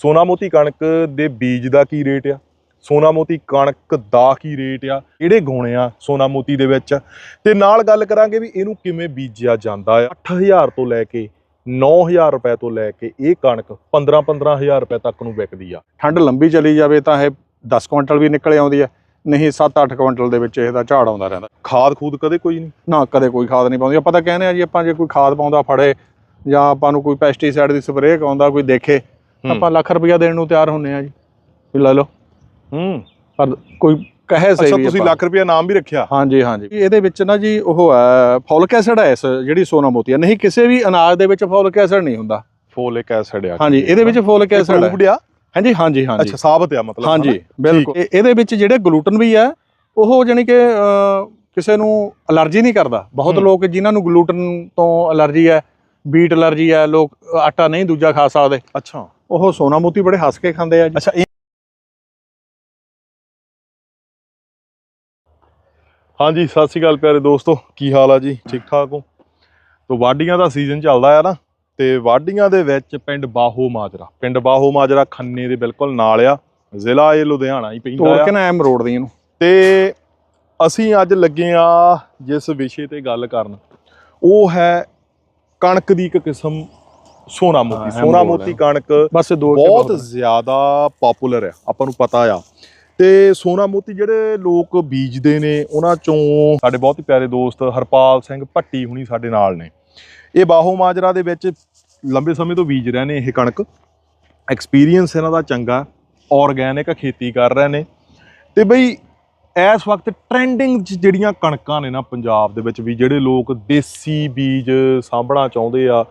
ਸੋਨਾ ਮੋਤੀ ਕਣਕ ਦੇ ਬੀਜ ਦਾ ਕੀ ਰੇਟ ਆ? ਸੋਨਾ ਮੋਤੀ ਕਣਕ ਦਾ ਕੀ ਰੇਟ ਆ? ਕਿਹੜੇ ਗੁਣ ਆ ਸੋਨਾ ਮੋਤੀ ਦੇ ਵਿੱਚ? ਤੇ ਨਾਲ ਗੱਲ ਕਰਾਂਗੇ ਵੀ ਇਹਨੂੰ ਕਿਵੇਂ ਬੀਜਿਆ ਜਾਂਦਾ ਆ? 8000 ਤੋਂ ਲੈ ਕੇ 9000 ਰੁਪਏ ਤੋਂ ਲੈ ਕੇ ਇਹ ਕਣਕ 15 15000 ਰੁਪਏ ਤੱਕ ਨੂੰ ਵਿਕਦੀ ਆ। ਠੰਡ ਲੰਬੀ ਚਲੀ ਜਾਵੇ ਤਾਂ ਇਹ 10 ਕੁਇੰਟਲ ਵੀ ਨਿਕਲ ਆਉਂਦੀ ਹੈ ਨਹੀਂ 7-8 ਕੁਇੰਟਲ ਦੇ ਵਿੱਚ ਇਹਦਾ ਝਾੜ ਆਉਂਦਾ ਰਹਿੰਦਾ। ਖਾਦ ਖੂਦ ਕਦੇ ਕੋਈ ਨਹੀਂ? ਨਾ ਕਦੇ ਕੋਈ ਖਾਦ ਨਹੀਂ ਪਾਉਂਦੀ। ਆਪਾਂ ਤਾਂ ਕਹਿੰਦੇ ਆ ਜੀ ਆਪਾਂ ਜੇ ਕੋਈ ਖਾਦ ਪਾਉਂਦਾ ਫੜੇ ਜਾਂ ਆਪਾਂ ਨੂੰ ਕੋਈ ਪੈਸਟੀਸਾਈਡ ਦੀ ਸਪਰੇਅ ਕਰਾਉਂਦਾ ਕੋਈ ਦੇਖੇ ਆਪਾਂ ਲੱਖ ਰੁਪਇਆ ਦੇਣ ਨੂੰ ਤਿਆਰ ਹੁੰਨੇ ਆ ਜੀ। ਵੀ ਲੈ ਲਓ। ਹੂੰ। ਪਰ ਕੋਈ ਕਹੇ ਸਹੀ ਅੱਛਾ ਤੁਸੀਂ ਲੱਖ ਰੁਪਏ ਨਾਮ ਵੀ ਰੱਖਿਆ। ਹਾਂਜੀ ਹਾਂਜੀ। ਇਹਦੇ ਵਿੱਚ ਨਾ ਜੀ ਉਹ ਹੈ ਫੋਲਿਕ ਐਸਿਡ ਹੈ ਇਸ ਜਿਹੜੀ ਸੋਨਾ ਮੋਤੀ ਹੈ। ਨਹੀਂ ਕਿਸੇ ਵੀ ਅਨਾਜ ਦੇ ਵਿੱਚ ਫੋਲਿਕ ਐਸਿਡ ਨਹੀਂ ਹੁੰਦਾ। ਫੋਲਿਕ ਐਸਿਡ ਆ ਹਾਂਜੀ ਇਹਦੇ ਵਿੱਚ ਫੋਲਿਕ ਐਸਿਡ ਹੈ। ਆ? ਹਾਂਜੀ ਹਾਂਜੀ ਹਾਂਜੀ। ਅੱਛਾ ਸਾਬਤ ਆ ਮਤਲਬ ਹਾਂਜੀ? ਬਿਲਕੁਲ। ਇਹ- ਇਹਦੇ ਵਿੱਚ ਜਿਹੜੇ ਗਲੂਟਨ ਵੀ ਹੈ ਉਹ ਜਾਨੀ ਕਿ ਕਿਸੇ ਨੂੰ ਅਲਰਜੀ ਨਹੀਂ ਕਰਦਾ। ਬਹੁਤ। ਲੋਕ ਜਿਨ੍ਹਾਂ ਨੂੰ ਗਲੂਟਨ ਤੋਂ ਅਲਰਜੀ ਹੈ ਬੀਟ ਅਲਰਜੀ ਹੈ ਲੋਕ ਆਟਾ ਨਹੀਂ ਦੂਜਾ ਖਾ ਸਕਦੇ। ਅੱਛਾ। ਉਹ ਸੋਨਾ ਮੋਤੀ ਬੜੇ ਹੱਸ ਕੇ ਖਾਂਦੇ ਆ ਜੀ। ਅੱਛਾ ਹਾਂਜੀ ਸਤਿ ਸ਼੍ਰੀ ਅਕਾਲ ਪਿਆਰੇ ਦੋਸਤੋ। ਕੀ ਹਾਲ ਆ ਜੀ? ਠੀਕ ਠਾਕ ਹੋ? ਤੋਂ ਵਾਢੀਆਂ ਦਾ ਸੀਜ਼ਨ ਚੱਲਦਾ ਆ ਨਾ ਤੇ ਵਾਢੀਆਂ ਦੇ ਵਿੱਚ ਪਿੰਡ ਬਾਹੋ ਮਾਜਰਾ। ਪਿੰਡ ਬਾਹੋ ਮਾਜਰਾ ਖੰਨੇ ਦੇ ਬਿਲਕੁਲ ਨਾਲ ਆ। ਜ਼ਿਲ੍ਹਾ ਇਹ ਲੁਧਿਆਣਾ ਹੀ ਪੈਂਦਾ ਤੋੜ ਆ। ਕੇ ਨਾ ਐਮ ਰੋਡ ਦੀ ਇਹਨੂੰ। ਤੇ ਅਸੀਂ ਅੱਜ ਲੱਗੇ ਆ ਜਿਸ ਵਿਸ਼ੇ ਤੇ ਗੱਲ ਕਰਨ। ਉਹ ਹੈ ਕਣਕ ਦੀ ਇੱਕ ਕਿਸਮ ਸੋਨਾ ਮੋਤੀ ਹਾਂ, ਸੋਨਾ ਮੋਤੀ ਹੈ। ਕਣਕ ਬਸ ਦੋ ਬਹੁਤ ਜ਼ਿਆਦਾ ਪਪੂਲਰ ਆ ਆਪਾਂ ਨੂੰ ਪਤਾ ਆ। ਤੇ ਸੋਨਾ ਮੋਤੀ ਜਿਹੜੇ ਲੋਕ ਬੀਜਦੇ ਨੇ ਉਹਨਾਂ ਚੋਂ ਸਾਡੇ ਬਹੁਤ ਹੀ ਪਿਆਰੇ ਦੋਸਤ ਹਰਪਾਲ ਸਿੰਘ ਭੱਟੀ ਹੁਣੀ ਸਾਡੇ ਨਾਲ ਨੇ। ਇਹ ਬਾਹੋ ਮਾਜਰਾ ਦੇ ਵਿੱਚ ਲੰਬੇ ਸਮੇਂ ਤੋਂ ਬੀਜ ਰਹੇ ਨੇ ਇਹ ਕਣਕ। ਐਕਸਪੀਰੀਅੰਸ ਇਹਨਾਂ ਦਾ ਚੰਗਾ ਆਰਗੈਨਿਕ ਖੇਤੀ ਕਰ ਰਹੇ ਨੇ। ਤੇ ਬਈ ਇਸ ਵਕਤ ਟ੍ਰੈਂਡਿੰਗ 'ਚ ਜਿਹੜੀਆਂ ਕਣਕਾਂ ਨੇ ਨਾ ਪੰਜਾਬ ਦੇ ਵਿੱਚ ਵੀ ਜਿਹੜੇ ਲੋਕ ਦੇਸੀ ਬੀਜ ਸਾਂਭਣਾ ਚਾਹੁੰਦੇ ਆ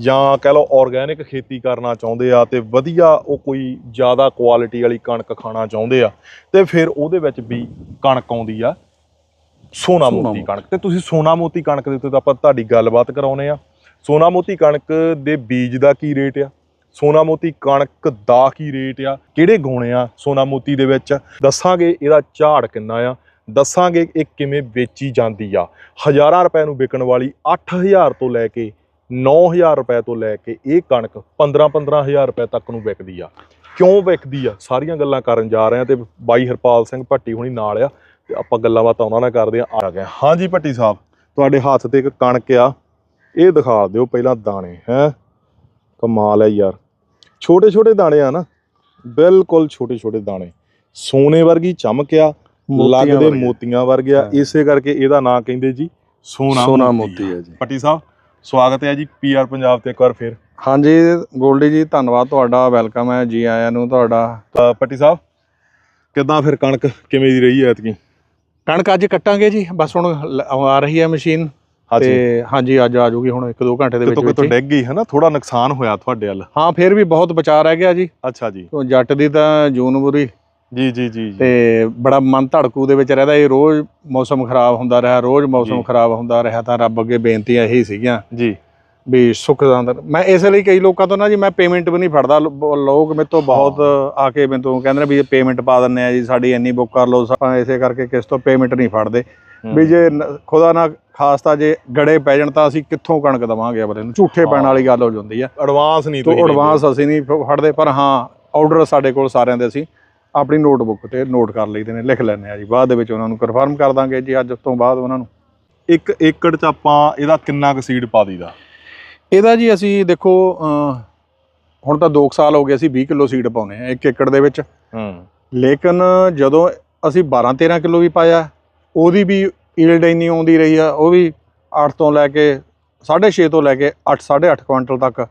ਜਾਂ ਕਹਿ ਲਓ ਆਰਗੈਨਿਕ ਖੇਤੀ ਕਰਨਾ ਚਾਹੁੰਦੇ ਆ ਤੇ ਵਧੀਆ ਉਹ ਕੋਈ ਜ਼ਿਆਦਾ ਕੁਆਲਿਟੀ ਵਾਲੀ ਕਣਕ ਖਾਣਾ ਚਾਹੁੰਦੇ ਆ ਤੇ ਫਿਰ ਉਹਦੇ ਵਿੱਚ ਵੀ ਕਣਕ ਆਉਂਦੀ ਆ ਸੋਨਾ ਮੋਤੀ। ਕਣਕ। ਤੇ ਤੁਸੀਂ ਸੋਨਾ ਮੋਤੀ ਕਣਕ ਦੇ ਉੱਤੇ ਤਾਂ ਆਪਾਂ ਤੁਹਾਡੀ ਗੱਲਬਾਤ ਕਰਾਉਨੇ ਆ। ਸੋਨਾ ਮੋਤੀ ਕਣਕ ਦੇ ਬੀਜ ਦਾ ਕੀ ਰੇਟ ਆ? ਸੋਨਾ ਮੋਤੀ ਕਣਕ ਦਾ ਕੀ ਰੇਟ ਆ? ਕਿਹੜੇ ਗੁਣ ਆ ਸੋਨਾ ਮੋਤੀ ਦੇ ਵਿੱਚ? ਦੱਸਾਂਗੇ ਇਹਦਾ ਝਾੜ ਕਿੰਨਾ ਆ? ਦੱਸਾਂਗੇ ਇਹ ਕਿਵੇਂ ਵੇਚੀ ਜਾਂਦੀ ਆ। ਹਜ਼ਾਰਾਂ ਰੁਪਏ ਨੂੰ ਵਿਕਣ ਵਾਲੀ 8000 ਤੋਂ ਲੈ ਕੇ 9000 ਰੁਪਏ ਤੋਂ ਲੈ ਕੇ ਇਹ ਕਣਕ 15 15000 ਰੁਪਏ ਤੱਕ ਨੂੰ ਵਿਕਦੀ ਆ। ਕਿਉਂ ਵਿਕਦੀ ਆ? ਸਾਰੀਆਂ ਗੱਲਾਂ ਕਰਨ ਜਾ ਰਹੇ ਆ ਤੇ ਬਾਈ ਹਰਪਾਲ ਸਿੰਘ ਭੱਟੀ ਹੁਣੀ ਨਾਲ ਆ ਤੇ ਆਪਾਂ ਗੱਲਾਂ ਬਾਤਾਂ ਉਹਨਾਂ ਨਾਲ ਕਰਦੇ ਆ। ਆ ਗਏ ਹਾਂਜੀ ਭੱਟੀ ਸਾਹਿਬ, ਤੁਹਾਡੇ ਹੱਥ ਤੇ ਇੱਕ ਕਣਕ ਆ। ਇਹ ਦਿਖਾ ਦਿਓ ਪਹਿਲਾਂ ਦਾਣੇ, ਹੈ? ਕਮਾਲ ਹੈ ਯਾਰ। ਛੋਟੇ ਛੋਟੇ ਦਾਣੇ ਆ ਨਾ ਬਿਲਕੁਲ ਛੋਟੇ ਛੋਟੇ ਦਾਣੇ। ਸੋਨੇ ਵਰਗੀ ਚਮਕ ਆ ਲੱਗਦੇ। ਮੋਤੀਆਂ ਵਰਗੇ ਆ। ਹਾਂ। ਇਸੇ ਕਰਕੇ ਇਹਦਾ ਨਾਂ ਕਹਿੰਦੇ ਜੀ ਸੋਨਾ ਸੋਨਾ ਮੋਤੀ ਹੈ ਜੀ। ਪੱਟੀ ਸਾਹਿਬ ਸਵਾਗਤ ਹੈ ਜੀ ਪੀਆਰ ਪੰਜਾਬ ਤੇ ਇੱਕ ਵਾਰ ਫਿਰ। ਹਾਂਜੀ ਗੋਲਡੀ ਜੀ ਧੰਨਵਾਦ ਤੁਹਾਡਾ ਵੈਲਕਮ ਹੈ ਜੀ ਆਇਆਂ ਨੂੰ ਤੁਹਾਡਾ। ਪੱਟੀ ਸਾਹਿਬ ਕਿੱਦਾਂ ਫਿਰ ਕਣਕ ਕਿਵੇਂ ਦੀ ਰਹੀ ਐਤਕੀ? ਕਣਕ ਅੱਜ ਕੱਟਾਂਗੇ ਜੀ ਬਸ ਹੁਣ ਆ ਰਹੀ ਹੈ ਮਸ਼ੀਨ। ਤੇ ਹਾਂਜੀ ਅੱਜ ਆ ਜੂਗੀ ਹੁਣ 1-2 ਘੰਟੇ ਦੇ ਵਿੱਚ ਵਿੱਚ ਹੀ। ਡਿੱਗ ਗਈ ਹੈ ਨਾ ਥੋੜਾ ਨੁਕਸਾਨ ਹੋਇਆ ਤੁਹਾਡੇ ਵੱਲ। ਹਾਂ ਫਿਰ ਵੀ ਬਹੁਤ ਬਚਾ ਰਹਿ ਗਿਆ ਜੀ। ਅੱਛਾ ਜੀ। ਤੋਂ ਜੱਟ ਦੀ ਤਾਂ ਜੂਨ ਬੁਰੀ। ਜੀ ਜੀ ਜੀ ਜੀ। ਤੇ ਬੜਾ ਮਨ ਧੜਕੂ ਦੇ ਵਿੱਚ ਰਹਿੰਦਾ ਇਹ ਰੋਜ਼ ਮੌਸਮ ਖਰਾਬ ਹੁੰਦਾ ਰਿਹਾ ਰੋਜ਼ ਮੌਸਮ ਜੀ। ਖਰਾਬ ਹੁੰਦਾ ਰਿਹਾ ਤਾਂ ਰੱਬ ਅੱਗੇ ਬੇਨਤੀਆਂ ਇਹੀ ਸੀਗੀਆਂ। ਜੀ। ਵੀ ਸੁੱਖ ਦਾ ਅੰਦਰ ਮੈਂ ਇਸ ਲਈ ਕਈ ਲੋਕਾਂ ਤੋਂ ਨਾ ਜੀ ਮੈਂ ਪੇਮੈਂਟ ਵੀ ਨਹੀਂ ਫੜਦਾ। ਲੋ- ਲੋਕ ਮੇਰੇ ਤੋਂ ਬਹੁਤ ਆ ਕੇ ਮੈਨੂੰ ਕਹਿੰਦੇ ਨੇ ਵੀ ਪੇਮੈਂਟ ਪਾ ਦਿੰਨੇ ਆ ਜੀ ਸਾਡੀ ਇੰਨੀ ਬੁੱਕ ਕਰ ਲਓ ਆਪਾਂ ਇਸੇ ਕਰਕੇ ਕਿਸ ਤੋਂ ਪੇਮੈਂਟ ਨਹੀਂ ਫੜਦੇ। ਵੀ ਜੇ ਖੁਦਾ ਨਾ ਖਾਸਤਾ ਜੇ ਗੜੇ ਪੈ ਜਾਣ ਤਾਂ ਅਸੀਂ ਕਿੱਥੋਂ ਕਣਕ ਦਵਾਂਗੇ ਅਗਲੇ ਨੂੰ ਝੂਠੇ ਪੈਣ। ਵਾਲੀ ਗੱਲ ਹੋ ਜਾਂਦੀ ਆ। ਐਡਵਾਂਸ ਨਹੀਂ ਤੋਂ ਐਡਵਾਂਸ ਅਸੀਂ ਨਹੀਂ ਫੜਦੇ ਪਰ ਹਾਂ ਆਰਡਰ ਸਾਡੇ ਕੋਲ ਸਾਰਿਆਂ ਦੇ ਅਸੀਂ ਆਪਣੀ ਨੋਟਬੁੱਕ ਤੇ ਨੋਟ ਕਰ ਲਈਦੇ ਨੇ ਲਿਖ ਲੈਂਦੇ ਆ ਜੀ। ਬਾਅਦ ਦੇ ਵਿੱਚ ਉਹਨਾਂ ਨੂੰ ਕਨਫਰਮ ਕਰ ਦਾਂਗੇ ਜੀ ਅੱਜ ਤੋਂ ਬਾਅਦ ਉਹਨਾਂ ਨੂੰ। ਇੱਕ ਏਕੜ ਚ ਆਪਾਂ ਇਹਦਾ ਕਿੰਨਾ ਕੁ ਸੀਡ ਪਾ ਦਈਦਾ? ਇਹਦਾ ਜੀ ਅਸੀਂ ਦੇਖੋ ਹੁਣ ਤਾਂ 2 ਸਾਲ ਹੋ ਗਏ ਅਸੀਂ 20 ਕਿਲੋ ਸੀਡ ਪਾਉਨੇ ਆ 1 ਏਕੜ ਦੇ ਵਿੱਚ। ਹੂੰ। ਲੇਕਿਨ ਜਦੋਂ ਅਸੀਂ 12 13 ਕਿਲੋ ਵੀ ਪਾਇਆ ਉਹਦੀ ਵੀ ਈਲਡ ਇੰਨੀ ਆਉਂਦੀ ਰਹੀ ਆ ਉਹ ਵੀ 8 ਤੋਂ ਲੈ ਕੇ 6.5 ਤੋਂ ਲੈ ਕੇ 8 8.5 ਕੁਇੰਟਲ ਤੱਕ।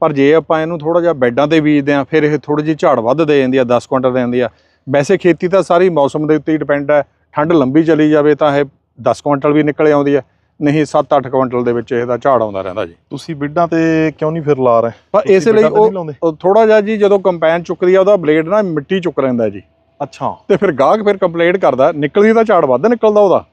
ਪਰ ਜੇ ਆਪਾਂ ਇਹਨੂੰ ਥੋੜਾ ਜਿਹਾ ਬੈੱਡਾਂ ਤੇ ਬੀਜਦੇ ਆ ਫਿਰ ਇਹ ਥੋੜੀ ਜਿਹੀ ਝਾੜ ਵੱਧ ਦੇ ਜਾਂਦੀ ਆ 10 ਕੁਇੰਟਲ ਦੇ ਜਾਂਦੀ ਆ। ਵੈਸੇ ਖੇਤੀ ਤਾਂ ਸਾਰੀ ਮੌਸਮ ਦੇ ਉੱਤੇ ਹੀ ਡਿਪੈਂਡ ਹੈ ਠੰਡ ਲੰਬੀ ਚਲੀ ਜਾਵੇ ਤਾਂ ਇਹ 10 ਕੁਇੰਟਲ ਵੀ ਨਿਕਲ ਆਉਂਦੀ ਆ ਨਹੀਂ 7-8 ਕੁਇੰਟਲ ਦੇ ਵਿੱਚ ਇਹਦਾ ਝਾੜ ਆਉਂਦਾ ਰਹਿੰਦਾ ਜੀ। ਤੁਸੀਂ ਬਿੱਡਾਂ ਤੇ ਕਿਉਂ ਨਹੀਂ ਫਿਰ ਲਾ ਰਹੇ? ਪਰ ਇਸ ਲਈ ਉਹ? ਥੋੜਾ ਜਿਹਾ ਜੀ ਜਦੋਂ ਕੰਪੈਨ ਚੁੱਕਦੀ ਆ ਉਹਦਾ ਬਲੇਡ ਨਾ ਮਿੱਟੀ ਚੁੱਕ ਲੈਂਦਾ ਜੀ। ਅੱਛਾ। ਤੇ ਫਿਰ ਗਾਹਕ ਫਿਰ ਕੰਪਲੇਂਟ ਕਰਦਾ ਨਿਕਲਦੀ ਤਾਂ ਝਾੜ ਵੱਧ ਨਿਕਲਦਾ ਉਹਦਾ।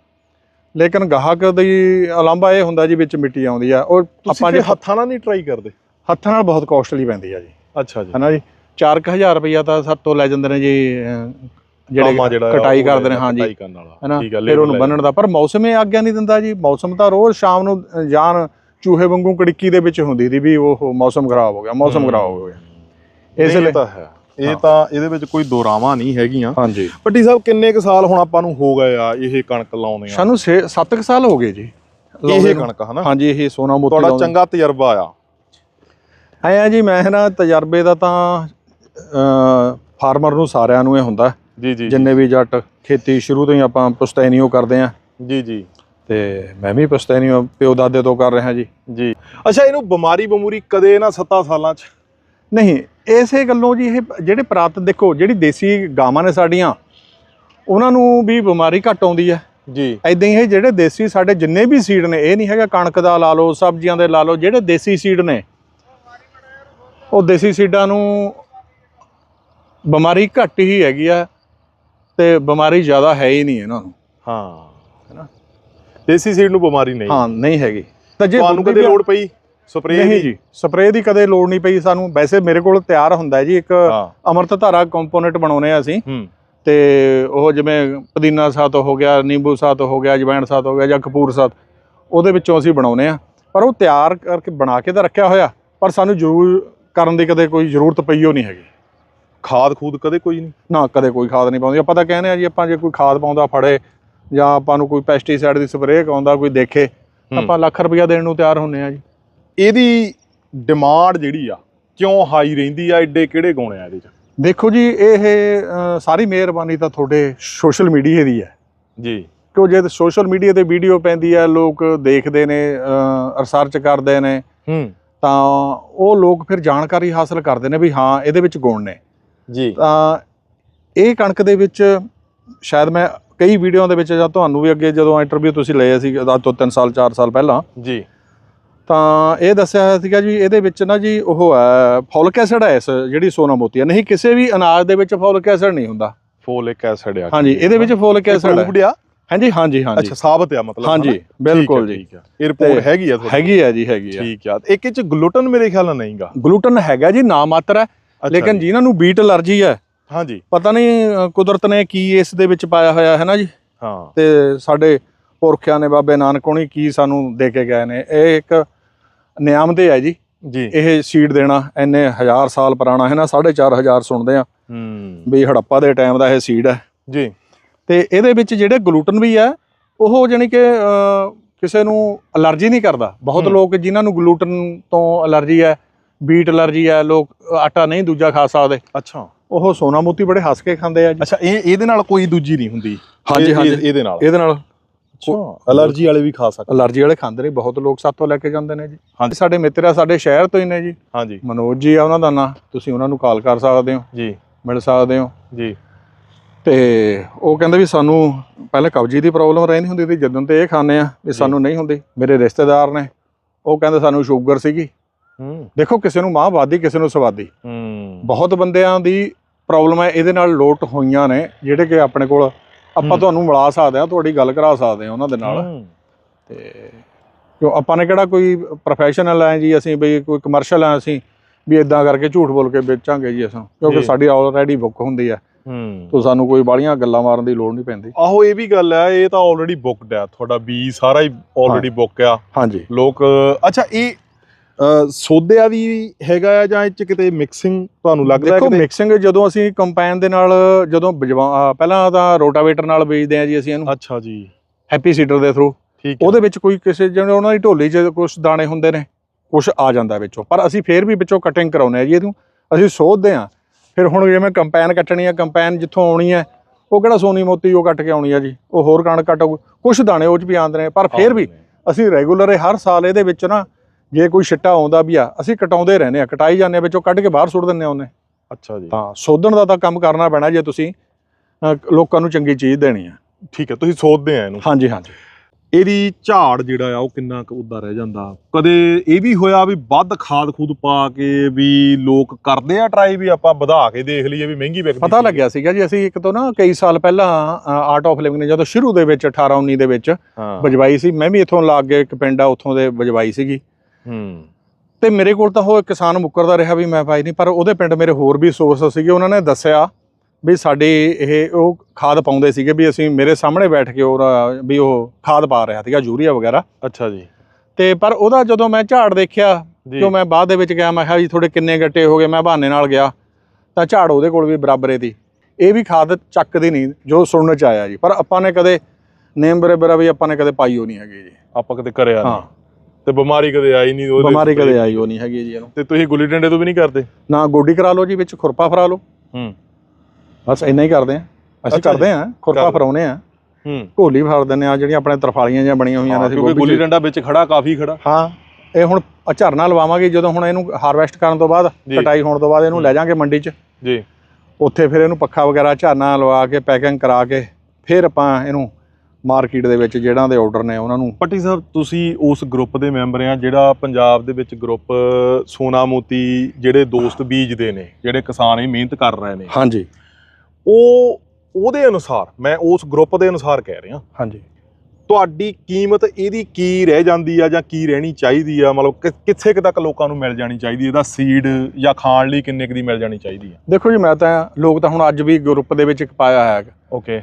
ਲੇਕਿਨ ਗਾਹਕ ਦੀ ਅਲਾਂਭਾ ਇਹ ਹੁੰਦਾ ਜੀ ਵਿੱਚ ਮਿੱਟੀ ਆਉਂਦੀ ਆ ਉਹ ਤੁਸੀਂ ਆਪਾਂ ਜੇ ਹੱਥਾਂ ਨਾਲ ਨਹੀਂ ਟਰਾਈ ਕਰਦੇ? ਹੱਥਾਂ ਨਾਲ ਬਹੁਤ ਕਾਸਟਲੀ ਪੈਂਦੀ ਆ ਜੀ। ਅੱਛਾ ਜੀ। ਹਨਾ ਜੀ? 4000 ਰੁਪਈਆ ਤਾਂ ਸਭ ਤੋਂ ਲੈ ਜਾਂਦੇ ਨੇ ਜੀ ਜਿਹੜੇ ਕਟਾਈ ਕਰਦੇ ਨੇ ਹਾਂ ਜੀ ਹਨਾ? ਫਿਰ ਉਹਨੂੰ ਬੰਨਣ ਦਾ ਪਰ ਮੌਸਮ ਇਹ ਆਗਿਆ ਨਹੀਂ ਦਿੰਦਾ ਜੀ। ਮੌਸਮ ਤਾਂ ਰੋਜ਼ ਸ਼ਾਮ ਨੂੰ ਜਾਨ ਚੂਹੇ ਵਾਂਗੂ ਕੜਿੱਕੀ ਦੇ ਵਿੱਚ ਹੁੰਦੀ ਸੀ ਵੀ ਉਹ ਮੌਸਮ ਖਰਾਬ ਹੋ ਗਿਆ ਮੌਸਮ ਖਰਾਬ ਹੋ ਗਿਆ। ਇਸ ਲਈ ਤਾਂ ਹੈ। ਇਹ। ਤਾਂ ਇਹਦੇ ਵਿੱਚ ਕੋਈ ਦੋਰਾਵਾਂ ਨਹੀਂ ਹੈਗੀਆਂ। ਹਾਂਜੀ। ਪੱਟੀ ਸਾਹਿਬ ਕਿੰਨੇ ਕੁ ਸਾਲ ਹੁਣ ਆਪਾਂ ਨੂੰ ਹੋ ਗਏ ਆ ਇਹ ਕਣਕ ਲਾਉਂਦੇ ਆ ਸਾਨੂੰ 7 ਸਾਲ ਹੋ ਗਏ ਜੀ। ਇਹ। ਕਣਕ ਹਨਾ? ਹਾਂਜੀ ਇਹ ਸੋਨਾ ਮੋਤੀ ਤੁਹਾਡਾ। ਚੰਗਾ ਤਜਰਬਾ ਆ। ਐਂ ਆ ਜੀ ਮੈਂ ਨਾ ਤਜਰਬੇ ਦਾ ਤਾਂ ਫਾਰਮਰ ਨੂੰ ਸਾਰਿਆਂ ਨੂੰ ਇਹ ਹੁੰਦਾ। ਜੀ ਜੀ ਜਿੰਨੇ ਵੀ ਜੱਟ ਖੇਤੀ ਸ਼ੁਰੂ ਤੋਂ ਹੀ ਆਪਾਂ ਪੁਸ਼ਤੈਨੀਓ ਕਰਦੇ ਆ। ਜੀ ਜੀ। ਤੇ ਮੈਂ ਵੀ ਪੁਸ਼ਤੈਨੀਓ ਪਿਓ ਦਾਦੇ ਤੋਂ ਕਰ ਰਿਹਾ ਜੀ। ਜੀ। ਅੱਛਾ ਇਹਨੂੰ ਬਿਮਾਰੀ ਬਮੂਰੀ ਕਦੇ ਨਾ 7 ਸਾਲਾਂ ਚ? ਨਹੀਂ ਇਸੇ ਗੱਲੋਂ ਜੀ ਇਹ ਜਿਹੜੇ ਪ੍ਰਾਤ ਦੇਖੋ ਜਿਹੜੀ ਦੇਸੀ ਗਾਵਾਂ ਨੇ ਸਾਡੀਆਂ ਉਹਨਾਂ ਨੂੰ ਵੀ ਬਿਮਾਰੀ ਘੱਟ ਆਉਂਦੀ ਹੈ। ਜੀ। ਐਦਾਂ ਹੀ ਇਹ ਜਿਹੜੇ ਦੇਸੀ ਸਾਡੇ ਜਿੰਨੇ ਵੀ ਸੀਡ ਨੇ ਇਹ ਨਹੀਂ ਹੈਗਾ ਕਣਕ ਦਾ ਲਾ ਲਓ ਸਬਜ਼ੀਆਂ ਦੇ ਲਾ ਲਓ ਜਿਹੜੇ ਦੇਸੀ ਸੀਡ ਨੇ ਉਹ ਦੇਸੀ ਸੀਡਾਂ ਨੂੰ ਬਿਮਾਰੀ ਘੱਟ ਹੀ ਹੈਗੀ ਆ ਤੇ ਬਿਮਾਰੀ ਜ਼ਿਆਦਾ ਹੈ ਹੀ ਨਹੀਂ ਇਹਨਾਂ ਨੂੰ। ਹਾਂ। ਹੈਨਾ ਦੇਸੀ ਸੀਡ ਨੂੰ ਬਿਮਾਰੀ ਨਹੀਂ। ਹਾਂ ਨਹੀਂ ਹੈਗੀ। ਤਾਂ ਜੇ ਤੁਹਾਨੂੰ ਕਦੇ ਲੋੜ ਪਈ? ਸਪਰੇਅ ਨਹੀਂ ਜੀ ਸਪਰੇਅ ਦੀ ਕਦੇ ਲੋੜ ਨਹੀਂ ਪਈ ਸਾਨੂੰ। ਵੈਸੇ ਮੇਰੇ ਕੋਲ ਤਿਆਰ ਹੁੰਦਾ ਹੈ ਜੀ ਇੱਕ ਹਾਂ। ਅਮਰਤ ਧਾਰਾ ਕੰਪੋਨੈਂਟ ਬਣਾਉਨੇ ਆ ਅਸੀਂ। ਹੂੰ। ਤੇ ਉਹ ਜਿਵੇਂ ਪੁਦੀਨਾ ਸਾਤ ਹੋ ਗਿਆ ਨਿੰਬੂ ਸਾਤ ਹੋ ਗਿਆ ਅਜਵਾਇਣ ਸਾਤ ਹੋ ਗਿਆ ਜਾਂ ਕਪੂਰ ਸਾਤ ਉਹਦੇ ਵਿੱਚੋਂ ਅਸੀਂ ਬਣਾਉਨੇ ਆ ਪਰ ਉਹ ਤਿਆਰ ਕਰਕੇ ਬਣਾ ਕੇ ਤਾਂ ਰੱਖਿਆ ਹੋਇਆ ਪਰ ਸਾਨੂੰ ਜ਼ਰੂਰ ਕਰਨ ਦੀ ਕਦੇ ਕੋਈ ਜ਼ਰੂਰਤ ਪਈ ਉਹ ਨਹੀਂ ਹੈਗੀ। ਖਾਦ ਖੂਦ ਕਦੇ ਕੋਈ ਨਹੀਂ? ਨਾ ਕਦੇ ਕੋਈ ਖਾਦ ਨਹੀਂ ਪਾਉਂਦੀ। ਆਪਾਂ ਤਾਂ ਕਹਿੰਦੇ ਆ ਜੀ ਆਪਾਂ ਜੇ ਕੋਈ ਖਾਦ ਪਾਉਂਦਾ ਫੜੇ ਜਾਂ ਆਪਾਂ ਨੂੰ ਕੋਈ ਪੈਸਟੀਸਾਈਡ ਦੀ ਸਪਰੇਅ ਕਰਾਉਂਦਾ ਕੋਈ ਦੇਖੇ ਹੂੰ। ਆਪਾਂ ਲੱਖ ਰੁਪਇਆ ਦੇਣ ਨੂੰ ਤਿਆਰ ਹੁੰਨੇ ਆ ਜੀ। ਇਹਦੀ ਡਿਮਾਂਡ ਜਿਹੜੀ ਆ ਕਿਉਂ ਹਾਈ ਰਹਿੰਦੀ ਆ ਐਡੇ ਕਿਹੜੇ ਗੁਣ ਆ ਇਹਦੇ ਚ? ਦੇਖੋ ਜੀ ਇਹ ਸਾਰੀ ਮਿਹਰਬਾਨੀ ਤਾਂ ਤੁਹਾਡੇ ਸੋਸ਼ਲ ਮੀਡੀਆ ਦੀ ਹੈ। ਜੀ। ਕਿਉਂ ਜੇ ਸੋਸ਼ਲ ਮੀਡੀਆ ਤੇ ਵੀਡੀਓ ਪੈਂਦੀ ਹੈ ਲੋਕ ਦੇਖਦੇ ਨੇ ਰਿਸਰਚ ਕਰਦੇ ਨੇ ਹੂੰ। ਤਾਂ ਉਹ ਲੋਕ ਫਿਰ ਜਾਣਕਾਰੀ ਹਾਸਲ ਕਰਦੇ ਨੇ ਵੀ ਹਾਂ ਇਹਦੇ ਵਿੱਚ ਗੁਣ ਨੇ। ਜੀ। ਤਾਂ ਇਹ ਕਣਕ ਦੇ ਵਿੱਚ ਸ਼ਾਇਦ ਮੈਂ ਕਈ ਵੀਡੀਓਆਂ ਦੇ ਵਿੱਚ ਜਾਂ ਤੁਹਾਨੂੰ ਵੀ ਅੱਗੇ ਜਦੋਂ ਇੰਟਰਵਿਊ ਤੁਸੀਂ ਲਏ ਸੀ ਅੱਜ ਤੋਂ 3 ਸਾਲ 4 ਸਾਲ ਪਹਿਲਾਂ ਜੀ। ਤਾਂ ਇਹ ਦੱਸਿਆ ਹੋਇਆ ਸੀਗਾ ਜੀ ਇਹਦੇ ਵਿੱਚ ਨਾ ਜੀ ਉਹ ਹੈ ਫੋਲਿਕ ਐਸਿਡ ਹੈ ਇਸ ਜਿਹੜੀ ਸੋਨਾ ਮੋਤੀ ਹੈ। ਨਹੀਂ ਕਿਸੇ ਵੀ ਅਨਾਜ ਦੇ ਵਿੱਚ ਫੋਲਿਕ ਐਸਿਡ ਨਹੀਂ ਹੁੰਦਾ। ਫੋਲਿਕ ਐਸਿਡ ਆ ਹਾਂਜੀ ਇਹਦੇ ਵਿੱਚ ਫੋਲਿਕ ਐਸਿਡ ਹੈ। ਆ? ਹਾਂਜੀ ਹਾਂਜੀ ਹਾਂਜੀ। ਅੱਛਾ ਸਾਬਤ ਆ ਮਤਲਬ ਹਾਂਜੀ? ਬਿਲਕੁਲ ਆ, ਜੀ ਆ ਇਹ ਰਿਪੋਰਟ ਹੈਗੀ ਆ ਤੁਹਾਡੀ? ਹੈਗੀ ਹੈ ਜੀ ਹੈਗੀ ਹੈ ਠੀਕ ਆ। ਇੱਕ ਚ ਗਲੂਟਨ ਮੇਰੇ ਖਿਆਲ ਨਾਲ ਨਹੀਂਗਾ। ਗਲੂਟਨ ਹੈਗਾ ਜੀ ਨਾ ਮਾਤਰ ਹੈ ਲੇਕਿਨ ਜਿਨ੍ਹਾਂ ਨੂੰ ਬੀਟ ਅਲਰਜੀ ਹੈ ਹਾਂਜੀ। ਪਤਾ ਨਹੀਂ ਕੁਦਰਤ ਨੇ ਕੀ ਇਸ ਦੇ ਵਿੱਚ ਪਾਇਆ ਹੋਇਆ ਹੈ ਨਾ ਜੀ। ਹਾਂ। ਤੇ ਸਾਡੇ ਪੁਰਖਿਆਂ ਨੇ ਬਾਬੇ ਨਾਨਕ ਹੋਣੀ ਕੀ ਸਾਨੂੰ ਦੇ ਕੇ ਗਏ ਨੇ। ਇਹ ਇੱਕ ਨਿਆਮਦੇ ਹੈ ਜੀ। ਜੀ। ਇਹ ਸੀਡ ਦੇਣਾ ਇੰਨੇ ਹਜ਼ਾਰ ਸਾਲ ਪੁਰਾਣਾ ਹੈ ਨਾ 4500 ਸੁਣਦੇ ਆ। ਹੂੰ। ਵੀ ਹੜੱਪਾ ਦੇ ਟਾਈਮ ਦਾ ਇਹ ਸੀਡ ਹੈ। ਜੀ। ਤੇ ਇਹਦੇ ਵਿੱਚ ਜਿਹੜੇ ਗਲੂਟਨ ਵੀ ਹੈ ਉਹ ਜਾਨੀ ਕਿ ਕਿਸੇ ਨੂੰ ਅਲਰਜੀ ਨਹੀਂ ਕਰਦਾ। ਬਹੁਤ। ਲੋਕ ਜਿਨ੍ਹਾਂ ਨੂੰ ਗਲੂਟਨ ਤੋਂ ਅਲਰਜੀ ਹੈ ਬੀਟ ਅਲਰਜੀ ਹੈ ਲੋਕ ਆਟਾ ਨਹੀਂ ਦੂਜਾ ਖਾ ਸਕਦੇ। ਅੱਛਾ। ਉਹ ਸੋਨਾ ਮੋਤੀ ਬੜੇ ਹੱਸ ਕੇ ਖਾਂਦੇ ਆ ਜੀ। ਅੱਛਾ ਇਹ ਇਹਦੇ ਨਾਲ ਕੋਈ ਦੂਜੀ ਨਹੀਂ ਹੁੰਦੀ। ਹਾਂਜੀ, ਹਾਂਜੀ। ਇਹ- ਇਹਦੇ ਨਾਲ। ਇਹਦੇ ਨਾਲ ਅਲਰਜੀ ਵਾਲੇ ਵੀ ਖਾ ਸਕਦੇ। ਅਲਰਜੀ ਵਾਲੇ ਖਾਂਦੇ ਨੇ ਬਹੁਤ ਲੋਕ ਸਾਤੋਂ ਲੈ ਕੇ ਜਾਂਦੇ ਨੇ ਜੀ। ਹਾਂਜੀ। ਸਾਡੇ ਮਿੱਤਰ ਆ ਸਾਡੇ ਸ਼ਹਿਰ ਤੋਂ ਹੀ ਨੇ ਜੀ। ਹਾਂਜੀ। ਮਨੋਜ ਜੀ ਆ ਉਹਨਾਂ ਦਾ ਨਾਂ। ਤੁਸੀਂ ਉਹਨਾਂ ਨੂੰ ਕਾਲ ਕਰ ਸਕਦੇ ਹੋ। ਜੀ। ਮਿਲ ਸਕਦੇ ਹੋ। ਜੀ। ਤੇ ਉਹ ਕਹਿੰਦੇ ਵੀ ਸਾਨੂੰ ਪਹਿਲਾਂ ਕਬਜੀ ਦੀ ਪ੍ਰੋਬਲਮ ਰਹਿੰਦੀ ਹੁੰਦੀ ਸੀ ਜਦੋਂ ਤੇ ਇਹ ਖਾਂਦੇ ਆ ਵੀ ਸਾਨੂੰ ਨਹੀਂ ਹੁੰਦੀ। ਮੇਰੇ ਰਿਸ਼ਤੇਦਾਰ ਨੇ ਉਹ ਕਹਿੰਦੇ ਸਾਨੂੰ ਸ਼ੂਗਰ ਸੀਗੀ। ਹੂੰ। ਦੇਖੋ ਕਿਸੇ ਨੂੰ ਮਾਂ ਵਾਦੀ ਕਿਸੇ ਨੂੰ ਸਵਾਦੀ। ਹੂੰ। ਬਹੁਤ ਬੰਦਿਆਂ ਦੀ ਪ੍ਰੋਬਲਮ ਹੈ ਇਹਦੇ ਨਾਲ ਲੋਟ ਹੋਈਆਂ ਨੇ ਜਿਹੜੇ ਕਿ ਆਪਣੇ ਕੋਲ ਆਪਾਂ ਹੂੰ। ਤੁਹਾਨੂੰ ਮਿਲਾ ਸਕਦੇ ਆ ਤੁਹਾਡੀ ਗੱਲ ਕਰਾ ਸਕਦੇ ਆ ਉਹਨਾਂ ਦੇ ਨਾਲ। ਹੂੰ। ਤੇ ਕਿਉਂ ਆਪਾਂ ਨੇ ਕਿਹੜਾ ਕੋਈ ਪ੍ਰੋਫੈਸ਼ਨਲ ਹੈ ਜੀ ਅਸੀਂ ਬਈ ਕੋਈ ਕਮਰਸ਼ੀਅਲ ਹੈ ਅਸੀਂ ਵੀ ਇਦਾਂ ਕਰਕੇ ਝੂਠ ਬੋਲ ਕੇ ਵੇਚਾਂਗੇ ਜੀ ਅਸੀਂ ਕਿਉਂਕਿ। ਸਾਡੀ ਆਲਰੇਡੀ ਬੁੱਕ ਹੁੰਦੀ ਹੈ। ਹੂੰ। ਤੋਂ ਸਾਨੂੰ ਕੋਈ ਬਾਲੀਆਂ ਗੱਲਾਂ ਮਾਰਨ ਦੀ ਲੋੜ ਨਹੀਂ ਪੈਂਦੀ। ਆਹੋ ਇਹ ਵੀ ਗੱਲ ਹੈ ਇਹ ਤਾਂ ਆਲਰੇਡੀ ਬੁੱਕਡ ਆ ਤੁਹਾਡਾ ਬੀ ਸਾਰਾ ਹੀ ਆਲਰੇਡੀ ਬੁੱਕ ਆ। ਹਾਂਜੀ। ਲੋਕ ਅੱਛਾ ਇਹ ਸੋਧਿਆ ਵੀ ਹੈਗਾ ਆ ਜਾਂ ਇਹ ਚ ਕਿਤੇ ਮਿਕਸਿੰਗ ਤੁਹਾਨੂੰ ਲੱਗਦਾ ਹੈ ਦੇਖੋ ਮਿਕਸਿੰਗ ਜਦੋਂ ਅਸੀਂ ਕੰਪਾਈਨ ਦੇ ਨਾਲ ਜਦੋਂ ਪਹਿਲਾਂ ਤਾਂ ਰੋਟਾਵੇਟਰ ਨਾਲ ਬੀਜਦੇ ਆ ਜੀ ਅਸੀਂ ਇਹਨੂੰ। ਅੱਛਾ ਜੀ। ਹੈਪੀ ਸੀਡਰ ਦੇ ਥਰੂ ਠੀਕ ਉਹਦੇ ਵਿੱਚ ਕੋਈ ਕਿਸੇ ਜਿਹੜੇ ਉਹਨਾਂ ਦੀ ਢੋਲੀ 'ਚ ਕੁਝ ਦਾਣੇ ਹੁੰਦੇ ਨੇ ਕੁਝ ਆ ਜਾਂਦਾ ਵਿੱਚੋਂ। ਪਰ ਅਸੀਂ ਫੇਰ ਵੀ ਵਿੱਚੋਂ ਕਟਿੰਗ ਕਰਾਉਨੇ ਆ ਜੀ ਇਹਨੂੰ। ਅਸੀਂ ਸੋਧਦੇ ਆ ਫਿਰ ਹੁਣ ਜਿਵੇਂ ਕੰਪੈਨ ਕੱਟਣੀ ਆ ਕੰਪੈਨ ਜਿੱਥੋਂ ਆਉਣੀ ਹੈ ਉਹ ਕਿਹੜਾ ਸੋਨੀ ਮੋਤੀ ਉਹ ਕੱਟ ਕੇ ਆਉਣੀ ਆ ਜੀ। ਉਹ ਹੋਰ ਕਣਕ ਕੱਟ ਕੁਝ ਦਾਣੇ ਉਹ 'ਚ ਵੀ ਆਉਂਦੇ ਨੇ। ਪਰ ਫੇਰ ਵੀ ਅਸੀਂ ਰੈਗੂਲਰ ਹਰ ਸਾਲ ਇਹਦੇ ਵਿੱਚ ਨਾ ਜੇ ਕੋਈ ਛਿੱਟਾ ਆਉਂਦਾ ਵੀ ਆ ਅਸੀਂ ਕਟਾਉਂਦੇ ਰਹਿੰਦੇ ਆ ਕਟਾਈ ਜਾਂਦੇ ਆ ਵਿੱਚੋਂ ਕੱਢ ਕੇ ਬਾਹਰ ਸੁੱਟ ਦਿੰਦੇ ਆ ਉਹਨੇ। ਅੱਛਾ ਜੀ। ਤਾਂ ਸੋਧਣ ਦਾ ਤਾਂ ਕੰਮ ਕਰਨਾ ਪੈਣਾ ਜੇ ਤੁਸੀਂ ਲੋਕਾਂ ਨੂੰ ਚੰਗੀ ਚੀਜ਼ ਦੇਣੀ ਆ। ਠੀਕ ਹੈ ਤੁਸੀਂ ਸੋਧਦੇ ਆ ਇਹਨੂੰ। ਹਾਂਜੀ ਹਾਂਜੀ। ਇਹਦੀ ਝਾੜ ਜਿਹੜਾ ਆ ਉਹ ਕਿੰਨਾ ਕੁ ਉੱਦਾ ਰਹਿ ਜਾਂਦਾ? ਕਦੇ ਇਹ ਵੀ ਹੋਇਆ ਵੀ ਵੱਧ ਖਾਦ ਖੂਦ ਪਾ ਕੇ ਵੀ ਲੋਕ ਕਰਦੇ ਆ ਟਰਾਈ ਵੀ ਆਪਾਂ ਵਧਾ ਕੇ ਦੇਖ ਲਈਏ ਵੀ ਮਹਿੰਗੀ ਵਿਕਦੀ ਪਤਾ। ਲੱਗਿਆ ਸੀਗਾ ਜੀ ਅਸੀਂ ਇੱਕ ਤੋਂ ਨਾ ਕਈ ਸਾਲ ਪਹਿਲਾਂ ਆਰਟ ਆਫ ਲਿਵਿੰਗ ਨੇ ਜਦੋਂ ਸ਼ੁਰੂ ਦੇ ਵਿੱਚ 18 19 ਦੇ ਵਿੱਚ ਹਾਂ। ਵਜਵਾਈ ਸੀ ਮੈਂ ਵੀ ਇੱਥੋਂ ਲਾਗ ਕੇ ਇੱਕ ਪਿੰਡ ਆ ਉੱਥੋਂ ਦੇ ਵਜਵਾਈ ਸੀਗੀ। ਹੂੰ। ਤੇ ਮੇਰੇ ਕੋਲ ਤਾਂ ਉਹ ਕਿਸਾਨ ਮੁੱਕਰਦਾ ਰਿਹਾ ਵੀ ਮੈਂ ਪਾਈ ਨਹੀਂ ਪਰ ਉਹਦੇ ਪਿੰਡ ਮੇਰੇ ਹੋਰ ਵੀ ਸੋਰਸ ਸੀਗੇ ਉਹਨਾਂ ਨੇ ਦੱਸਿਆ ਵੀ ਸਾਡੇ ਇਹ ਉਹ ਖਾਦ ਪਾਉਂਦੇ ਸੀਗੇ ਵੀ ਅਸੀਂ ਮੇਰੇ ਸਾਹਮਣੇ ਬੈਠ ਕੇ ਉਹ ਵੀ ਉਹ ਖਾਦ ਪਾ ਰਿਹਾ ਸੀਗਾ ਯੂਰੀਆ ਵਗੈਰਾ। ਅੱਛਾ ਜੀ। ਤੇ ਪਰ ਉਹਦਾ ਜਦੋਂ ਮੈਂ ਝਾੜ ਦੇਖਿਆ ਜੀ। ਮੈਂ ਬਾਅਦ ਦੇ ਵਿੱਚ ਗਿਆ ਮੈਂ ਕਿਹਾ ਜੀ ਤੁਹਾਡੇ ਕਿੰਨੇ ਗੱਟੇ ਹੋ ਗਏ ਮੈਂ ਬਹਾਨੇ ਨਾਲ ਗਿਆ। ਤਾਂ ਝਾੜ ਉਹਦੇ ਕੋਲ ਵੀ ਬਰਾਬਰੇ ਦੀ। ਇਹ ਵੀ ਖਾਦ ਚੱਕਦੀ ਨਹੀਂ ਜੋ ਸੁਣਨ ਚ ਆਇਆ ਜੀ। ਪਰ ਆਪਾਂ ਨੇ ਕਦੇ ਨੇਮ ਬਰਾਬਰ ਵੀ ਆਪਾਂ ਨੇ ਕਦੇ ਪਾਈ ਹੋ ਨਹੀਂ ਹੈਗੀ ਜੀ। ਆਪਾਂ ਕਦੇ ਕਰਿਆ ਨਹੀਂ। ਤੇ ਬਿਮਾਰੀ ਕਦੇ ਆਈ ਨਹੀਂ ਉਹਦੇ ਬਿਮਾਰੀ ਕਦੇ ਆਈ ਹੋ ਨਹੀਂ ਹੈਗੀ ਜੀ ਇਹਨੂੰ। ਤੇ ਤੁਸੀਂ ਗੁੱਲੀ ਡੰਡੇ ਤੋਂ ਵੀ ਨਹੀਂ ਕਰਦੇ? ਨਾ ਗੋਡੀ ਕਰਾ ਲਓ ਜੀ ਵਿੱਚ ਖੁਰਪਾ ਫਰਾ ਲਓ। ਹੂੰ। ਬਸ ਇੰਨਾ ਹੀ ਕਰਦੇ ਆ। ਅਸੀਂ। ਕਰਦੇ ਆ ਖੁਰਪਾ ਫਰਾਉਨੇ ਆ। ਹੂੰ। ਘੋਲੀ ਫਾੜ ਦਿੰਦੇ ਆ ਜਿਹੜੀਆਂ ਆਪਣੇ ਤਰਫਾਲੀਆਂ ਜਾਂ ਬਣੀਆਂ ਹੋਈਆਂ ਨੇ ਕਿਉਂਕਿ ਗੁੱਲੀ ਡੰਡਾ ਵਿੱਚ ਖੜਾ ਕਾਫੀ ਖੜਾ। ਹਾਂ ਇਹ ਹੁਣ ਝਰਨਾ ਲਵਾਵਾਂਗੇ ਜਦੋਂ ਹੁਣ ਇਹਨੂੰ ਹਾਰਵੈਸਟ ਕਰਨ ਤੋਂ ਬਾਅਦ। ਕਟਾਈ ਹੋਣ ਤੋਂ ਬਾਅਦ ਇਹਨੂੰ ਲੈ ਜਾਾਂਗੇ ਮੰਡੀ 'ਚ। ਜੀ। ਉੱਥੇ ਫਿਰ ਇਹਨੂੰ ਪੱਖਾ ਵਗੈਰਾ ਝਰਨਾ ਲਵਾ ਕੇ ਪੈਕਿੰਗ ਕਰਾ ਕੇ ਫਿਰ ਆਪਾਂ ਇਹਨੂੰ ਮਾਰਕੀਟ ਦੇ ਵਿੱਚ ਜਿਹੜਾਂ ਦੇ ਆਰਡਰ ਨੇ ਉਹਨਾਂ ਨੂੰ। ਪੱਟੀ ਸਾਹਿਬ ਤੁਸੀਂ ਉਸ ਗਰੁੱਪ ਦੇ ਮੈਂਬਰ ਆ ਜਿਹੜਾ ਪੰਜਾਬ ਦੇ ਵਿੱਚ ਗਰੁੱਪ ਸੋਨਾ ਮੋਤੀ ਜਿਹੜੇ ਦੋਸਤ ਬੀਜਦੇ ਨੇ ਜਿਹੜੇ ਕਿਸਾਨ ਇਹ ਮਿਹਨਤ ਕਰ ਰਹੇ ਨੇ। ਹਾਂਜੀ। ਉਹ ਉਹਦੇ ਅਨੁਸਾਰ ਮੈਂ ਉਸ ਗਰੁੱਪ ਦੇ ਅਨੁਸਾਰ ਕਹਿ ਰਿਹਾ। ਹਾਂਜੀ। ਤੁਹਾਡੀ ਕੀਮਤ ਇਹਦੀ ਕੀ ਰਹਿ ਜਾਂਦੀ ਆ ਜਾਂ ਕੀ ਰਹਿਣੀ ਚਾਹੀਦੀ ਆ? ਮਤਲਬ ਕਿੱਥੇ ਕੁ ਤੱਕ ਲੋਕਾਂ ਨੂੰ ਮਿਲ ਜਾਣੀ ਚਾਹੀਦੀ? ਇਹਦਾ ਸੀਡ ਜਾਂ ਖਾਣ ਲਈ ਕਿੰਨੇ ਕੁ ਦੀ ਮਿਲ ਜਾਣੀ ਚਾਹੀਦੀ ਆ? ਦੇਖੋ ਜੀ ਮੈਂ ਤਾਂ ਲੋਕ ਤਾਂ ਹੁਣ ਅੱਜ ਵੀ ਗਰੁੱਪ ਦੇ ਵਿੱਚ ਇੱਕ ਪਾਇਆ ਹੋਇਆ ਹੈ ਓਕੇ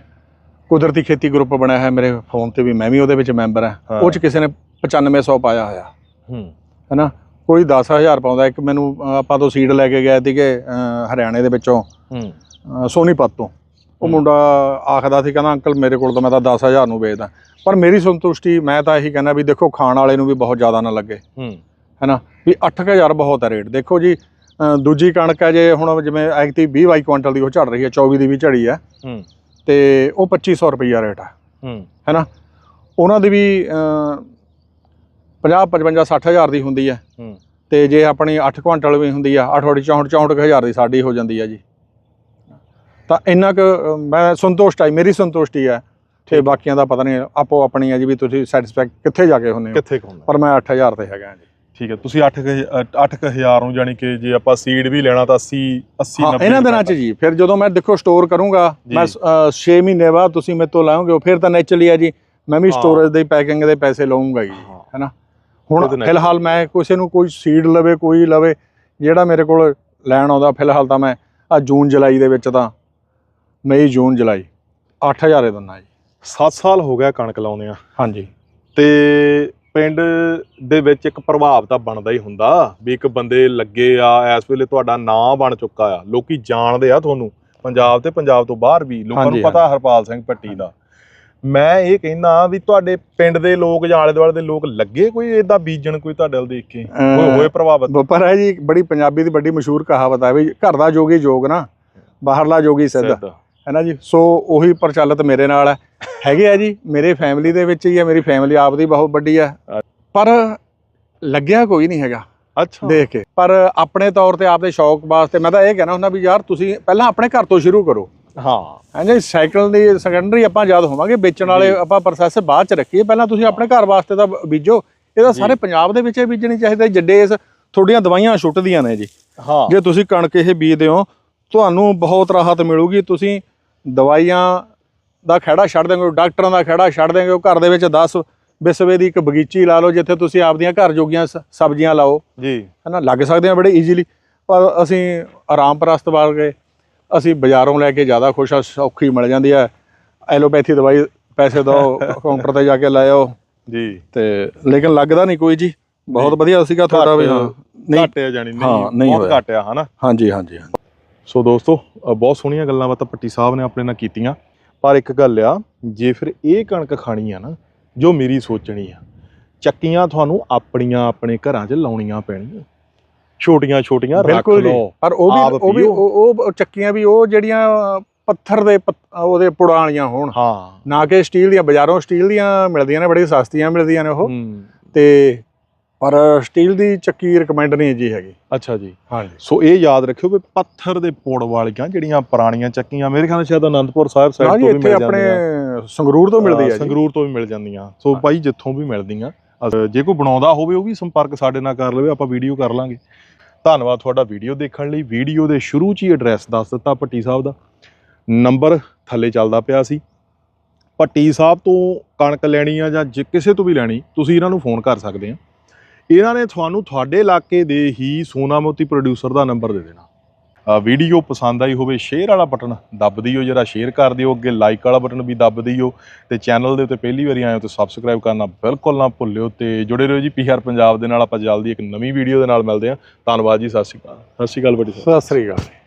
ਕੁਦਰਤੀ ਖੇਤੀ ਗਰੁੱਪ ਬਣਿਆ ਹੈ ਮੇਰੇ ਫੋਨ ਤੇ ਵੀ ਮੈਂ ਵੀ ਉਹਦੇ ਵਿੱਚ ਮੈਂਬਰ ਹਾਂ। ਉਹ ਚ ਕਿਸੇ ਨੇ 9500 ਪਾਇਆ ਹੋਇਆ। ਹੂੰ। ਹੈਨਾ? ਕੋਈ 10000 ਪਾਉਂਦਾ। ਇੱਕ ਮੈਨੂੰ ਆਪਾਂ ਤੋਂ ਸੀਡ ਲੈ ਕੇ ਗਏ ਸੀਗੇ ਹਰਿਆਣੇ ਦੇ ਵਿੱਚੋਂ। ਹੂੰ। ਸੋਨੀਪਤ ਤੋਂ। ਉਹ। ਮੁੰਡਾ ਆਖਦਾ ਸੀ ਕਹਿੰਦਾ ਅੰਕਲ ਮੇਰੇ ਕੋਲ ਤਾਂ ਮੈਂ ਤਾਂ 10000 ਨੂੰ ਵੇਚਦਾ। ਪਰ ਮੇਰੀ ਸੰਤੁਸ਼ਟੀ ਮੈਂ ਤਾਂ ਇਹੀ ਕਹਿੰਦਾ ਵੀ ਦੇਖੋ ਖਾਣ ਵਾਲੇ ਨੂੰ ਵੀ ਬਹੁਤ ਜ਼ਿਆਦਾ ਨਾ ਲੱਗੇ। ਹੂੰ। ਹੈਨਾ? ਵੀ 8000 ਬਹੁਤ ਹੈ ਰੇਟ ਦੇਖੋ ਜੀ ਦੂਜੀ ਕਣਕ ਹੈ ਜੇ ਹੁਣ ਜਿਵੇਂ ਐਕਟੀ 20 22 ਕੁਇੰਟਲ ਦੀ ਉਹ ਝੜ ਰਹੀ ਹੈ 24 ਦੀ ਵੀ ਝੜੀ ਹੈ। ਹੂੰ। ਤੇ ਉਹ 2500 ਰੁਪਈਆ ਰੇਟ ਹੈ ਹੂੰ। ਹੈਨਾ? ਉਹਨਾਂ ਦੀ ਵੀ ਅਹ, 50 55 60000 ਦੀ ਹੁੰਦੀ ਹੈ ਹੂੰ। ਤੇ ਜੇ ਆਪਣੀ 8 ਕੁਇੰਟਲ ਵੀ ਹੁੰਦੀ ਆ 8 64 64 ਹਜ਼ਾਰ ਦੀ ਸਾਡੀ ਹੋ ਜਾਂਦੀ ਆ ਜੀ। ਤਾਂ ਇੰਨਾ ਕੁ ਮੈਂ ਸੰਤੁਸ਼ਟ ਆ ਮੇਰੀ ਸੰਤੁਸ਼ਟੀ ਆ। ਤੇ ਬਾਕੀਆਂ ਦਾ ਪਤਾ ਨਹੀਂ ਆਪੋ ਆਪਣੀ ਆ ਜੀ ਵੀ ਤੁਸੀਂ ਸੈਟੀਸਫੈਕਟ ਕਿੱਥੇ ਜਾ ਕੇ ਹੁੰਨੇ ਹੋ। ਕਿੱਥੇ ਹੁੰਦਾ ਪਰ ਮੈਂ 8000 ਤੇ ਹੈਗਾ ਜੀ। ਠੀਕ ਹੈ ਤੁਸੀਂ 8 8000 ਨੂੰ ਜਾਨੀ ਕਿ ਜੇ ਆਪਾਂ ਸੀਡ ਵੀ ਲੈਣਾ ਤਾਂ 80 80 ਹਾਂ 90 ਇਹਨਾਂ ਦਿਨਾਂ 'ਚ ਜੀ ਫਿਰ ਜਦੋਂ ਮੈਂ ਦੇਖੋ ਸਟੋਰ ਕਰੂੰਗਾ। ਮੈਂ 6 ਮਹੀਨੇ ਬਾਅਦ ਤੁਸੀਂ ਮੇਰੇ ਤੋਂ ਲਾਓਗੇ ਫਿਰ ਤਾਂ ਨੇਚਰਲੀ ਆ ਜੀ ਮੈਂ ਵੀ। ਸਟੋਰੇਜ ਦੇ ਪੈਕਿੰਗ ਦੇ ਪੈਸੇ ਲਵਾਂਗਾ ਜੀ। ਹੈਨਾ ਹੁਣ ਫਿਲਹਾਲ ਮੈਂ ਕਿਸੇ ਨੂੰ ਕੋਈ ਸੀਡ ਲਵੇ ਕੋਈ ਲਵੇ ਜਿਹੜਾ ਮੇਰੇ ਕੋਲ ਲੈਣ ਆਉਂਦਾ ਫਿਲਹਾਲ ਤਾਂ ਮੈਂ ਆ ਜੂਨ ਜੁਲਾਈ ਦੇ ਵਿੱਚ ਤਾਂ ਮਈ ਜੂਨ ਜੁਲਾਈ 8000 ਦਿੰਦਾ ਜੀ 7 ਸਾਲ ਹੋ ਗਿਆ ਕਣਕ ਲਾਉਂਦੇ ਆ ਹਾਂਜੀ ਤੇ ਪਿੰਡ ਦੇ ਵਿੱਚ ਇੱਕ ਪ੍ਰਭਾਵ ਤਾਂ ਬਣਦਾ ਹੀ ਹੁੰਦਾ ਵੀ ਇੱਕ ਬੰਦੇ ਲੱਗੇ ਆ ਇਸ ਵੇਲੇ ਤੁਹਾਡਾ ਨਾਂ ਬਣ ਚੁੱਕਾ ਆ ਲੋਕੀ ਜਾਣਦੇ ਆ ਤੁਹਾਨੂੰ ਪੰਜਾਬ ਤੇ ਪੰਜਾਬ ਤੋਂ ਬਾਹਰ ਵੀ ਲੋਕਾਂ ਨੂੰ ਪਤਾ ਹਰਪਾਲ ਸਿੰਘ ਭੱਟੀ ਦਾ। ਮੈਂ ਇਹ ਕਹਿੰਦਾ ਵੀ ਤੁਹਾਡੇ ਪਿੰਡ ਦੇ ਲੋਕ ਜਾਂ ਆਲੇ ਦੁਆਲੇ ਦੇ ਲੋਕ ਲੱਗੇ ਕੋਈ ਇਦਾਂ ਬੀਜਣ ਕੋਈ ਤੁਹਾਡੇ ਵੱਲ ਦੇਖ ਕੇ? ਕੋਈ ਹੋਏ ਪ੍ਰਭਾਵਿਤ? ਵਪਰ ਹੈ ਜੀ ਬੜੀ ਪੰਜਾਬੀ ਦੀ ਵੱਡੀ ਮਸ਼ਹੂਰ ਕਹਾਵਤ ਹੈ ਵੀ ਘਰ ਦਾ ਜੋਗੀ ਜੋਗ ਨਾ ਬਾਹਰਲਾ ਜੋਗੀ ਸਿੱਧ। ਹੈ ਨਾ ਜੀ? ਸੋ ਉਹੀ ਪ੍ਰਚਲਿਤ ਮੇਰੇ ਨਾਲ ਹੈ। ਹੈਗੇ ਆ ਜੀ ਮੇਰੇ ਫੈਮਿਲੀ ਦੇ ਵਿੱਚ ਹੀ ਹੈ ਮੇਰੀ ਫੈਮਿਲੀ ਆਪ ਦੀ ਬਹੁਤ ਵੱਡੀ ਹੈ। ਪਰ ਲੱਗਿਆ ਕੋਈ ਨਹੀਂ ਹੈਗਾ। ਅੱਛਾ। ਦੇਖ ਕੇ। ਪਰ ਆਪਣੇ ਤੌਰ ਤੇ ਆਪਦੇ ਸ਼ੌਕ ਵਾਸਤੇ ਮੈਂ ਤਾਂ ਇਹ ਕਹਿਣਾ ਹੁੰਦਾ ਵੀ ਯਾਰ ਤੁਸੀਂ ਪਹਿਲਾਂ ਆਪਣੇ ਘਰ ਤੋਂ ਸ਼ੁਰੂ ਕਰੋ। ਹਾਂ। ਹਾਂਜੀ ਸਾਈਕਲ ਦੀ ਸੈਕੰਡਰੀ ਆਪਾਂ ਯਾਦ ਹੋਵਾਂਗੇ ਵੇਚਣ ਵਾਲੇ। ਆਪਾਂ ਪ੍ਰੋਸੈਸ ਬਾਅਦ ਚ ਰੱਖੀਏ। ਪਹਿਲਾਂ ਤੁਸੀਂ ਆਪਣੇ ਘਰ ਵਾਸਤੇ ਤਾਂ ਬੀਜੋ। ਇਹਦਾ। ਸਾਰੇ ਪੰਜਾਬ ਦੇ ਵਿੱਚ ਹੀ ਬੀਜਣੀ ਚਾਹੀਦਾ ਜੱਡੇ ਇਸ ਥੋੜੀਆਂ ਦਵਾਈਆਂ ਛੁੱਟਦੀਆਂ ਨੇ ਜੀ। ਹਾਂ। ਜੇ ਤੁਸੀਂ ਕਣਕ ਇਹ ਬੀਜਦੇ ਹੋ ਤੁਹਾਨੂੰ ਬਹੁਤ ਰਾਹਤ ਮਿਲੂਗੀ। ਤੁਸੀਂ ਦਵਾਈਆਂ ਦਾ ਖਹਿੜਾ ਛੱਡ ਦੇਂਗੇ ਡਾਕਟਰਾਂ ਦਾ ਖਹਿੜਾ ਛੱਡ ਦੇਂਗੇ ਘਰ ਦੇ ਵਿੱਚ 10 ਬਿਸਵੇ ਦੀ ਇੱਕ ਬਗੀਚੀ ਲਾ ਲਓ ਜਿੱਥੇ ਤੁਸੀਂ ਆਪਦੀਆਂ ਘਰ ਜੋਗੀਆਂ ਸਬਜ਼ੀਆਂ ਲਾਓ। ਜੀ। ਹਨਾ ਲੱਗ ਸਕਦੇ ਆ ਬੜੇ ਈਜ਼ੀਲੀ ਪਰ ਅਸੀਂ ਆਰਾਮ ਪ੍ਰਸਤ ਗਏ। ਅਸੀਂ ਬਾਜ਼ਾਰੋਂ ਲੈ ਕੇ ਜ਼ਿਆਦਾ ਖੁਸ਼ ਆ ਸੌਖੀ ਮਿਲ ਜਾਂਦੀ ਹੈ ਐਲੋਪੈਥੀ ਦਵਾਈ ਪੈਸੇ ਦਿਓ ਕਾਊਂਟਰ ਤੇ ਜਾ ਕੇ ਲੈ ਆਓ। ਜੀ। ਤੇ ਲੇਕਿਨ ਲੱਗਦਾ ਨਹੀਂ ਕੋਈ ਜੀ। ਬਹੁਤ। ਵਧੀਆ ਸੀਗਾ ਤੁਹਾਡਾ ਵੀ ਹਾਂ। ਨਹੀਂ ਘਟਿਆ ਹਾਂ, ਨਹੀਂ ਬਹੁਤ। ਘਟਿਆ ਹਨਾ? ਹਾਂਜੀ ਹਾਂਜੀ ਹਾਂਜੀ। ਸੋ ਦੋਸਤੋ ਬਹੁਤ ਸੋਹਣੀਆਂ ਗੱਲਾਂ ਬਾਤਾਂ ਪੱਟੀ ਸਾਹਿਬ ਨੇ ਆਪਣੇ ਨਾਲ ਕੀਤੀਆਂ। ਪਰ ਇੱਕ ਗੱਲ ਆ ਜੇ ਫਿਰ ਇਹ ਕਣਕ ਖਾਣੀ ਆ ਨਾ ਜੋ ਮੇਰੀ ਸੋਚਣੀ ਆ ਚੱਕੀਆਂ ਤੁਹਾਨੂੰ ਆਪਣੀਆਂ ਆਪਣੇ ਘਰਾਂ 'ਚ ਲਾਉਣੀਆਂ ਪੈਣੀਆਂ ਛੋਟੀਆਂ ਛੋਟੀਆਂ ਰੱਖ ਲਓ। ਪਰ ਉਹ ਵੀ ਉਹ ਵੀ। ਉਹ ਚੱਕੀਆਂ ਵੀ ਉਹ ਜਿਹੜੀਆਂ ਪੱਥਰ ਦੇ ਉਹਦੇ ਪੁੜਾਂ ਵਾਲੀਆਂ ਹੋਣ। ਹਾਂ। ਨਾ ਕਿ ਸਟੀਲ ਦੀਆਂ ਬਾਜ਼ਾਰੋਂ ਸਟੀਲ ਦੀਆਂ ਮਿਲਦੀਆਂ ਨੇ ਬੜੀ ਸਸਤੀਆਂ ਮਿਲਦੀਆਂ ਨੇ ਉਹ। ਤੇ ਪਰ ਸਟੀਲ ਦੀ ਚੱਕੀ ਰეკਮੈਂਡ ਨਹੀਂ ਜੀ ਹੈਗੀ। ਅੱਛਾ ਜੀ। ਹਾਂਜੀ। ਸੋ ਇਹ ਯਾਦ ਰੱਖਿਓ ਵੀ ਪੱਥਰ ਦੇ ਪੋੜ ਵਾਲੀਆਂ ਜਿਹੜੀਆਂ ਪੁਰਾਣੀਆਂ ਚੱਕੀਆਂ ਮੇਰੇ ਖਿਆਲ ਨਾਲ ਸ਼ਾਇਦ ਅਨੰਦਪੁਰ ਸਾਹਿਬ ਸਾਈਡ ਤੋਂ ਵੀ ਮਿਲ ਆਪਣੇ ਜਾਂਦੀਆਂ। ਸੰਗਰੂਰ ਤੋਂ ਮਿਲਦੀ ਹੈ ਜੀ। ਸੰਗਰੂਰ ਤੋਂ ਵੀ ਮਿਲ ਜਾਂਦੀਆਂ। ਸੋ। ਭਾਈ ਜਿੱਥੋਂ ਵੀ ਮਿਲਦੀਆਂ ਜੇ ਕੋਈ ਬਣਾਉਂਦਾ ਹੋਵੇ ਉਹ ਵੀ ਸੰਪਰਕ ਸਾਡੇ ਨਾਲ ਕਰ ਲਵੇ ਆਪਾਂ ਵੀਡੀਓ ਕਰ ਲਾਂਗੇ। ਧੰਨਵਾਦ ਤੁਹਾਡਾ ਵੀਡੀਓ ਦੇਖਣ ਲਈ। ਵੀਡੀਓ ਦੇ ਸ਼ੁਰੂ 'ਚ ਹੀ ਐਡਰੈਸ ਦੱਸ ਦਿੱਤਾ ਭੱਟੀ ਸਾਹਿਬ ਦਾ। ਨੰਬਰ ਥੱਲੇ ਚੱਲਦਾ ਪਿਆ ਸੀ। ਭੱਟੀ ਸਾਹਿਬ ਤੋਂ ਕਣਕ ਲੈਣੀ ਆ ਜਾਂ ਜੇ ਕਿਸੇ ਤੋਂ ਵੀ ਲੈਣੀ ਤੁਸੀਂ ਇਹਨਾਂ ਨੂੰ ਫੋਨ ਕਰ ਸਕਦੇ ਆ। ਇਹਨਾਂ ਨੇ ਤੁਹਾਨੂੰ ਤੁਹਾਡੇ ਇਲਾਕੇ ਦੇ ਹੀ ਸੋਨਾਮੋਤੀ ਪ੍ਰੋਡਿਊਸਰ ਦਾ ਨੰਬਰ ਦੇ ਦੇਣਾ। ਵੀਡੀਓ ਪਸੰਦ ਆਈ ਹੋਵੇ ਸ਼ੇਅਰ ਵਾਲਾ ਬਟਨ ਦੱਬ ਦਿਓ ਜਰਾ ਸ਼ੇਅਰ ਕਰ ਦਿਓ, ਅੱਗੇ ਲਾਈਕ ਵਾਲਾ ਬਟਨ ਵੀ ਦੱਬ ਦਿਓ ਤੇ ਚੈਨਲ ਦੇ ਉੱਤੇ ਪਹਿਲੀ ਵਾਰੀ ਆਏ ਹੋ ਤੇ ਸਬਸਕ੍ਰਾਈਬ ਕਰਨਾ ਬਿਲਕੁਲ ਨਾ ਭੁੱਲਿਓ ਤੇ ਜੁੜੇ ਰਹੋ ਜੀ ਪੀਆਰ ਪੰਜਾਬ ਦੇ ਨਾਲ। ਆਪਾਂ ਜਲਦੀ ਇੱਕ ਨਵੀਂ ਵੀਡੀਓ ਦੇ ਨਾਲ ਮਿਲਦੇ ਹਾਂ। ਧੰਨਵਾਦ ਜੀ, ਸਤਿ ਸ਼੍ਰੀ ਅਕਾਲ। ਸਤਿ ਸ਼੍ਰੀ ਅਕਾਲ ਬੜੀ ਸਤਿ ਸ੍ਰੀ ਅਕਾਲ।